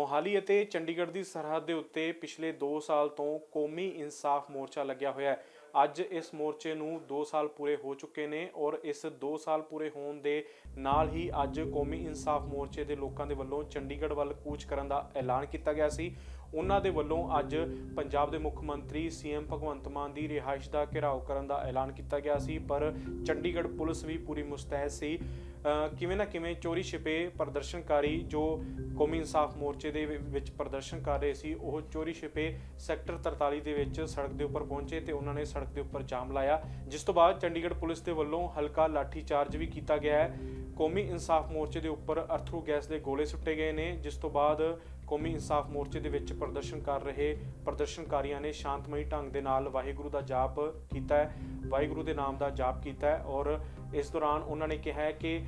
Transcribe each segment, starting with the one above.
ਮੋਹਾਲੀ ਅਤੇ ਚੰਡੀਗੜ੍ਹ ਦੀ ਸਰਹੱਦ ਦੇ ਉੱਤੇ ਪਿਛਲੇ 2 ਸਾਲ ਤੋਂ ਕੌਮੀ ਇਨਸਾਫ ਮੋਰਚਾ ਲੱਗਿਆ ਹੋਇਆ ਹੈ। ਅੱਜ ਇਸ ਮੋਰਚੇ ਨੂੰ 2 ਸਾਲ ਪੂਰੇ ਹੋ ਚੁੱਕੇ ਨੇ ਔਰ ਇਸ 2 ਸਾਲ ਪੂਰੇ ਹੋਣ ਦੇ ਨਾਲ ਹੀ ਅੱਜ ਕੌਮੀ ਇਨਸਾਫ ਮੋਰਚੇ ਦੇ ਲੋਕਾਂ ਦੇ ਵੱਲੋਂ ਚੰਡੀਗੜ੍ਹ ਵੱਲ ਕੂਚ ਕਰਨ ਦਾ ਐਲਾਨ ਕੀਤਾ ਗਿਆ ਸੀ। ਉਹਨਾਂ ਦੇ ਵੱਲੋਂ ਅੱਜ ਪੰਜਾਬ ਦੇ ਮੁੱਖ ਮੰਤਰੀ ਸੀਐਮ ਭਗਵੰਤ ਮਾਨ ਦੀ ਰਿਹਾਇਸ਼ ਦਾ ਘਿਰਾਓ ਕਰਨ ਦਾ ਐਲਾਨ ਕੀਤਾ ਗਿਆ ਸੀ, ਪਰ ਚੰਡੀਗੜ੍ਹ ਪੁਲਿਸ ਵੀ ਪੂਰੀ ਮੁਸਤੈਦ ਸੀ। ਕਿਵੇਂ ਨਾ ਕਿਵੇਂ ਚੋਰੀ ਛਿਪੇ ਪ੍ਰਦਰਸ਼ਨਕਾਰੀ ਜੋ ਕੌਮੀ ਇਨਸਾਫ ਮੋਰਚੇ ਦੇ ਵਿ- ਵਿੱਚ ਪ੍ਰਦਰਸ਼ਨ ਕਰ ਰਹੇ ਸੀ, ਉਹ ਚੋਰੀ ਛਿਪੇ ਸੈਕਟਰ 43 ਦੇ ਵਿੱਚ ਸੜਕ ਦੇ ਉੱਪਰ ਪਹੁੰਚੇ ਤੇ ਉਹਨਾਂ ਨੇ ਸੜਕ ਦੇ ਉੱਪਰ ਜਾਮ ਲਾਇਆ। ਜਿਸ ਤੋਂ ਬਾਅਦ ਚੰਡੀਗੜ੍ਹ ਪੁਲਿਸ ਦੇ ਵੱਲੋਂ ਹਲਕਾ ਲਾਠੀ ਚਾਰਜ ਵੀ ਕੀਤਾ ਗਿਆ ਹੈ। ਕੌਮੀ ਇਨਸਾਫ ਮੋਰਚੇ ਦੇ ਉੱਪਰ ਅਰਥਰੂ ਗੈਸ ਦੇ ਗੋਲੇ ਸੁੱਟੇ ਗਏ ਨੇ, ਜਿਸ ਤੋਂ ਬਾਅਦ ਕੌਮੀ ਇਨਸਾਫ ਮੋਰਚੇ ਦੇ ਵਿੱਚ ਪ੍ਰਦਰਸ਼ਨ ਕਰ ਰਹੇ ਪ੍ਰਦਰਸ਼ਨਕਾਰੀਆਂ ਨੇ ਸ਼ਾਂਤਮਈ ਢੰਗ ਦੇ ਨਾਲ ਵਾਹਿਗੁਰੂ ਦਾ ਜਾਪ ਕੀਤਾ ਹੈ, ਵਾਹਿਗੁਰੂ ਦੇ ਨਾਮ ਦਾ ਜਾਪ ਕੀਤਾ ਹੈ ਔਰ ਇਸ ਦੌਰਾਨ ਉਹਨਾਂ ਨੇ ਕਿਹਾ ਹੈ ਕਿ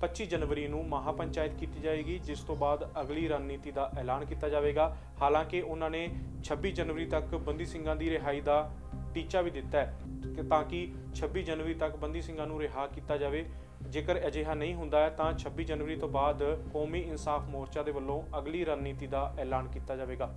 25 ਜਨਵਰੀ ਨੂੰ ਮਹਾ ਪੰਚਾਇਤ ਕੀਤੀ ਜਾਏਗੀ, ਜਿਸ ਤੋਂ ਬਾਅਦ ਅਗਲੀ ਰਣਨੀਤੀ ਦਾ ਐਲਾਨ ਕੀਤਾ ਜਾਵੇਗਾ। ਹਾਲਾਂਕਿ ਉਹਨਾਂ ਨੇ 26 ਜਨਵਰੀ ਤੱਕ ਬੰਦੀ ਸਿੰਘਾਂ ਦੀ ਰਿਹਾਈ ਦਾ ਟੀਚਾ ਵੀ ਦਿੱਤਾ ਹੈ, ਕਿ ਤਾਂ ਕਿ 26 ਜਨਵਰੀ ਤੱਕ ਬੰਦੀ ਸਿੰਘਾਂ ਨੂੰ ਰਿਹਾ ਕੀਤਾ ਜਾਵੇ। ਜੇਕਰ ਅਜਿਹਾ ਨਹੀਂ ਹੁੰਦਾ ਹੈ, ਤਾਂ 26 ਜਨਵਰੀ ਤੋਂ ਬਾਅਦ ਕੌਮੀ ਇਨਸਾਫ ਮੋਰਚਾ ਦੇ ਵੱਲੋਂ ਅਗਲੀ ਰਣਨੀਤੀ ਦਾ ਐਲਾਨ ਕੀਤਾ ਜਾਵੇਗਾ।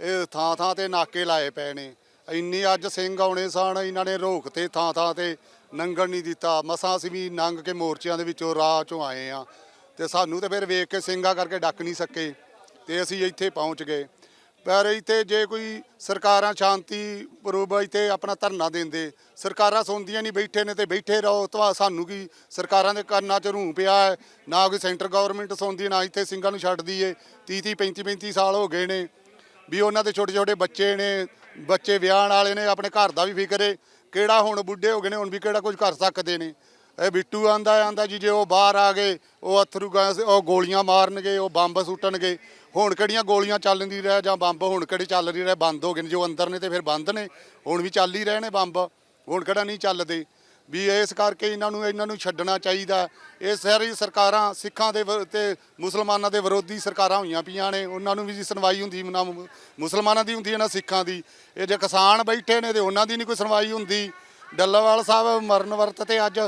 ਇਹ ਥਾਂ ਥਾਂ ਤੇ ਨਾਕੇ ਲਾਏ ਪਏ ਨੇ। ਇੰਨੇ ਅੱਜ ਸਿੰਘ ਆਉਣੇ ਸਨ ਇਹਨਾਂ ਨੇ ਰੋਕ ਤੇ ਥਾਂ ਥਾਂ ਤੇ, ਨੰਗਣ ਨਹੀਂ ਦਿੱਤਾ। ਮਸਾਂ ਅਸੀਂ ਵੀ ਨੰਗ ਕੇ ਮੋਰਚਿਆਂ ਦੇ ਵਿੱਚੋਂ ਰਾਹ ਚੋਂ ਆਏ ਆ। ਤੇ ਸਾਨੂੰ ਤੇ ਫਿਰ ਵੇਖ ਕੇ ਸਿੰਘਾਂ ਕਰਕੇ ਡੱਕ ਨਹੀਂ ਸਕੇ, ਤੇ ਅਸੀਂ ਇੱਥੇ ਪਹੁੰਚ ਗਏ। ਪਰ ਇੱਥੇ ਜੇ ਕੋਈ ਸਰਕਾਰਾਂ ਸ਼ਾਂਤੀ ਪ੍ਰੂਬ ਇੱਥੇ ਆਪਣਾ ਧਰਨਾ ਦਿੰਦੇ, ਸਰਕਾਰਾਂ ਸੁਣਦੀਆਂ ਨਹੀਂ, ਬੈਠੇ ਨੇ ਤੇ ਬੈਠੇ ਰਹੋ। ਤਾਂ ਸਾਨੂੰ ਕੀ ਸਰਕਾਰਾਂ ਦੇ ਕੰਨਾਂ 'ਚ ਰੂੰ ਪਿਆ ਹੈ? ਨਾ ਕੋਈ ਸੈਂਟਰ ਗਵਰਨਮੈਂਟ ਸੁਣਦੀ ਨਾ ਇੱਥੇ ਸਿੰਘਾਂ ਨੂੰ ਛੱਡਦੀ ਏ 30 30 35 35 ਸਾਲ ਹੋ ਗਏ ਨੇ ਵੀ ਉਹਨਾਂ ਦੇ ਛੋਟੇ ਛੋਟੇ ਬੱਚੇ ਨੇ ਬੱਚੇ ਵਿਆਹਣ ਵਾਲੇ ਨੇ, ਆਪਣੇ ਘਰ ਦਾ ਵੀ ਫਿਕਰ ਏ, ਕਿਹੜਾ ਹੁਣ ਬੁੱਢੇ ਹੋ ਗਏ ਨੇ, ਹੁਣ ਵੀ ਕਿਹੜਾ ਕੁਝ ਕਰ ਸਕਦੇ ਨੇ। ਇਹ ਬਿੱਟੂ ਆਂਦਾ ਆਂਦਾ ਜੀ, ਜੇ ਉਹ ਬਾਹਰ ਆ ਗਏ, ਉਹ ਅਥਰੂ ਗੈਸ ਉਹ ਗੋਲੀਆਂ ਮਾਰਨਗੇ, ਉਹ ਬੰਬ ਸੁੱਟਣਗੇ, ਹੁਣ ਕਿਹੜੀਆਂ ਗੋਲੀਆਂ ਚੱਲ ਨਹੀਂ ਰਿਹਾ, ਜਾਂ ਬੰਬ ਹੁਣ ਕਿਹੜੇ ਚੱਲ ਰਹੀ ਰਹੇ ਬੰਦ ਹੋ ਗਏ ਨੇ, ਜੋ ਅੰਦਰ ਨੇ ਤੇ ਫਿਰ ਬੰਦ ਨੇ, ਹੁਣ ਵੀ ਚੱਲ ਹੀ ਰਹੇ ਨੇ ਬੰਬ, ਹੁਣ ਕਿਹੜਾ ਨਹੀਂ ਚੱਲਦੇ। ਵੀ ਇਸ ਕਰਕੇ ਇਹਨਾਂ ਨੂੰ ਇਹਨਾਂ ਨੂੰ ਛੱਡਣਾ ਚਾਹੀਦਾ। ਇਹ ਸਾਰੀ ਸਰਕਾਰਾਂ, ਸਿੱਖਾਂ ਦੇ ਵਿਰ- ਤੇ ਮੁਸਲਮਾਨਾਂ ਦੇ ਵਿਰੋਧੀ ਸਰਕਾਰਾਂ ਹੋਈਆਂ ਪਈਆਂ ਨੇ। ਉਹਨਾਂ ਨੂੰ ਵੀ ਜੀ ਸੁਣਵਾਈ ਹੁੰਦੀ ਨਾ ਮੁ- ਮੁਸਲਮਾਨਾਂ ਦੀ ਹੁੰਦੀ ਹੈ ਨਾ ਸਿੱਖਾਂ ਦੀ। ਇਹ ਜੇ ਕਿਸਾਨ ਬੈਠੇ ਨੇ ਤੇ ਉਹਨਾਂ ਦੀ ਨਹੀਂ ਕੋਈ ਸੁਣਵਾਈ ਹੁੰਦੀ। ਡੱਲਾਵਾਲ ਸਾਹਿਬ ਮਰਨ ਵਰਤ ਤੇ ਅੱਜ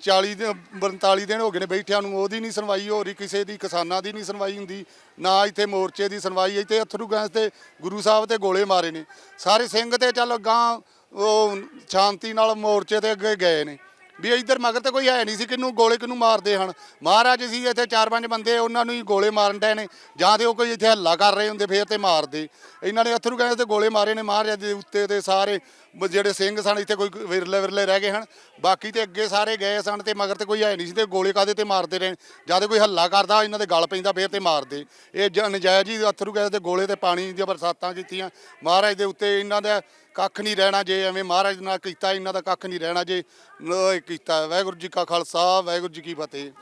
40 ਦਿਨ 42 ਦਿਨ ਹੋ ਗਏ ਨੇ ਬੈਠਿਆਂ ਨੂੰ। ਉਹਦੀ ਨਹੀਂ ਸੁਣਵਾਈ ਹੋ ਰਹੀ ਕਿਸੇ ਦੀ, ਕਿਸਾਨਾਂ ਦੀ ਨਹੀਂ ਸੁਣਵਾਈ ਹੁੰਦੀ। ਨਾ ਇੱਥੇ ਮੋਰਚੇ ਦੀ ਸੁਣਵਾਈ, ਇੱਥੇ ਅਥਰੂ ਗੈਸ ਤੇ ਗੁਰੂ ਸਾਹਿਬ ਤੇ ਗੋਲੇ ਮਾਰੇ ਨੇ। ਸਾਰੇ ਸਿੰਘ ਤੇ ਚੱਲ ਗਾਂ ਉਹ ਸ਼ਾਂਤੀ ਨਾਲ ਮੋਰਚੇ ਤੇ ਅੱਗੇ ਗਏ ਨੇ। ਵੀ ਇੱਧਰ ਮਗਰ ਤੇ ਕੋਈ ਹੈ ਨਹੀਂ ਸੀ ਕਿਨੂੰ ਗੋਲੇ ਕਿਨੂੰ ਮਾਰਦੇ ਹਨ। ਮਹਾਰਾਜ ਸੀ ਇੱਥੇ ਚਾਰ ਪੰਜ ਬੰਦੇ, ਉਹਨਾਂ ਨੂੰ ਹੀ ਗੋਲੇ ਮਾਰਨ ਡਏ ਨੇ। ਜਾਂ ਤੇ ਉਹ ਕੋਈ ਇੱਥੇ ਹੱਲਾ ਕਰ ਰਹੇ ਹੁੰਦੇ, ਫੇਰ ਤੇ ਮਾਰਦੇ। ਇਹਨਾਂ ਨੇ ਅਥਰੂ ਗੈਸ ਤੇ ਗੋਲੇ ਮਾਰੇ ਨੇ ਮਹਾਰਾਜ ਦੇ ਉੱਤੇ ਤੇ ਸਾਰੇ ਬ- ਜਿਹੜੇ ਸਿੰਘ ਸਨ, ਇੱਥੇ ਕੋਈ ਵਿਰਲੇ ਵਿਰਲੇ ਰਹਿ ਗਏ ਹਨ। ਬਾਕੀ ਤੇ ਅੱਗੇ ਸਾਰੇ ਗਏ ਸਨ ਤੇ ਮਗਰ ਤੇ ਕੋਈ ਹੈ ਨਹੀਂ ਸੀ ਤੇ ਗੋਲੇ ਕਾਦੇ ਤੇ ਮਾਰਦੇ ਰਹੇ? ਜਾਂ ਤੇ ਕੋਈ ਹੱਲਾ ਕਰਦਾ, ਇਹਨਾਂ ਦੇ ਗਲ ਪੈਂਦਾ, ਫੇਰ ਤੇ ਮਾਰਦੇ। ਇਹ ਜ- ਨਜਾਇਜ਼ ਹੀ ਅਥਰੂ ਗੈਸ ਤੇ ਗੋਲੇ ਤੇ ਪਾਣੀ ਦੀਆਂ ਬਰਸਾਤਾਂ ਕੀਤੀਆਂ। ਮਹਾਰਾਜ ਦੇ ਉੱਤੇ ਇਹਨਾਂ ਦਾ ਕੱਖ ਨਹੀਂ ਰਹਿਣਾ ਜੇ, ਐਵੇਂ ਮਹਾਰਾਜ ਨਾਲ ਕੀਤਾ, ਇਹਨਾਂ ਦਾ ਕੱਖ ਨਹੀਂ ਰਹਿਣਾ ਜੇ। ਨ- ਕੀਤਾ, ਵਾਹਿਗੁਰੂ ਜੀ ਕਾ ਖਾਲਸਾ, ਵਾਹਿਗੁਰੂ ਜੀ ਕੀ ਫਤਿਹ।